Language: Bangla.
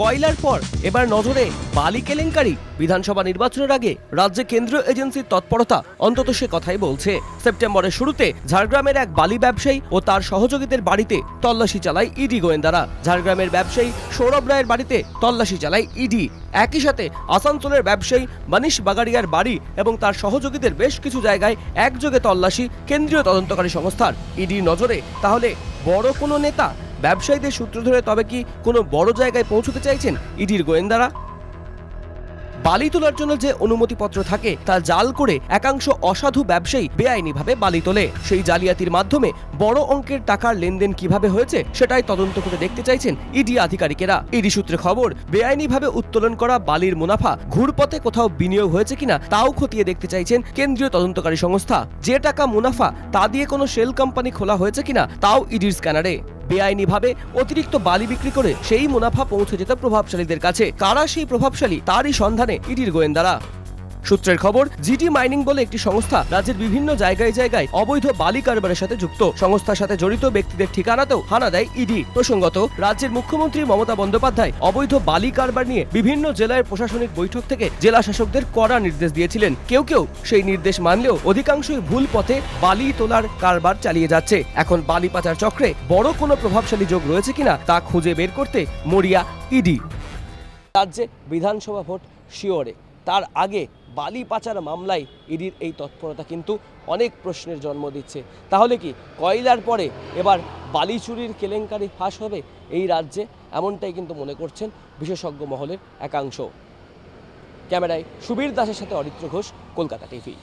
কয়লার পর এবার নজরে বালি কেলেঙ্কারি। বিধানসভা নির্বাচনের আগে রাজ্যে কেন্দ্রীয় এজেন্সির তৎপরতা অন্তত সে কথাই বলছে। সেপ্টেম্বরের শুরুতে ঝাড়গ্রামের এক বালি ব্যবসায়ী ও তার সহযোগীদের বাড়িতে তল্লাশি চালায় ইডি গোয়েন্দারা। ঝাড়গ্রামের ব্যবসায়ী সৌরভ রায়ের বাড়িতে তল্লাশি চালায় ইডি। একই সাথে আসানসোলের ব্যবসায়ী মানিশ বাগাড়িয়ার বাড়ি এবং তার সহযোগীদের বেশ কিছু জায়গায় একযোগে তল্লাশি কেন্দ্রীয় তদন্তকারী সংস্থার। ইডির নজরে তাহলে বড় কোনো নেতা ব্যবসায়ীদের সূত্র ধরে তবে কি কোনো বড় জায়গায় পৌঁছতে চাইছেন ইডির গোয়েন্দারা? বালি তোলার জন্য যে অনুমতিপত্র থাকে, তা জাল করে একাংশ অসাধু ব্যবসায়ী বেআইনিভাবে বালি তোলে। সেই জালিয়াতির মাধ্যমে বড় অঙ্কের টাকার লেনদেন কীভাবে হয়েছে, সেটাই তদন্ত করে দেখতে চাইছেন ইডি আধিকারিকেরা। ইডি সূত্রে খবর, বেআইনিভাবে উত্তোলন করা বালির মুনাফা ঘুরপথে কোথাও বিনিয়োগ হয়েছে কিনা, তাও খতিয়ে দেখতে চাইছেন কেন্দ্রীয় তদন্তকারী সংস্থা। যে টাকা মুনাফা, তা দিয়ে কোনো শেল কোম্পানি খোলা হয়েছে কিনা, তাও ইডির স্ক্যানারে। বেআইনিভাবে অতিরিক্ত বালি বিক্রি করে সেই মুনাফা পৌঁছে যেত প্রভাবশালীদের কাছে। কারা সেই প্রভাবশালী? তারই সন্ধানে ইডির গোয়েন্দারা। সূত্রের খবর, জিটি মাইনিং বলে একটি সংস্থা রাজ্যের বিভিন্ন জায়গায় জায়গায় অবৈধ বালি কারবারের সাথে যুক্ত। সংস্থার সাথে জড়িত ব্যক্তিদের ঠিকানাতেও হানা দেয় ইডি। প্রসঙ্গত, রাজ্যের মুখ্যমন্ত্রী মমতা বন্দ্যোপাধ্যায় অবৈধ বালি কারবার নিয়ে বিভিন্ন জেলার প্রশাসনিক বৈঠক থেকে জেলা শাসকদের কড়া নির্দেশ দিয়েছিলেন। কেউ কেউ সেই নির্দেশ মানলেও অধিকাংশই ভুল পথে বালি তোলার কারবার চালিয়ে যাচ্ছে। এখন বালি পাচার চক্রে বড় কোনো প্রভাবশালী যোগ রয়েছে কিনা তা খুঁজে বের করতে মরিয়া ইডি। রাজ্যে বিধানসভা ভোট শিওরে। তার আগে বালি পাচার মামলায় ইডির এই তৎপরতা কিন্তু অনেক প্রশ্নের জন্ম দিচ্ছে। তাহলে কি কয়লার পরে এবার বালি চুরির কেলেঙ্কারি ফাঁস হবে এই রাজ্যে? এমনটাই কিন্তু মনে করছেন বিশেষজ্ঞ মহলের একাংশ। ক্যামেরায় সুবীর দাসের সাথে অরিত্র ঘোষ, কলকাতা টিভি।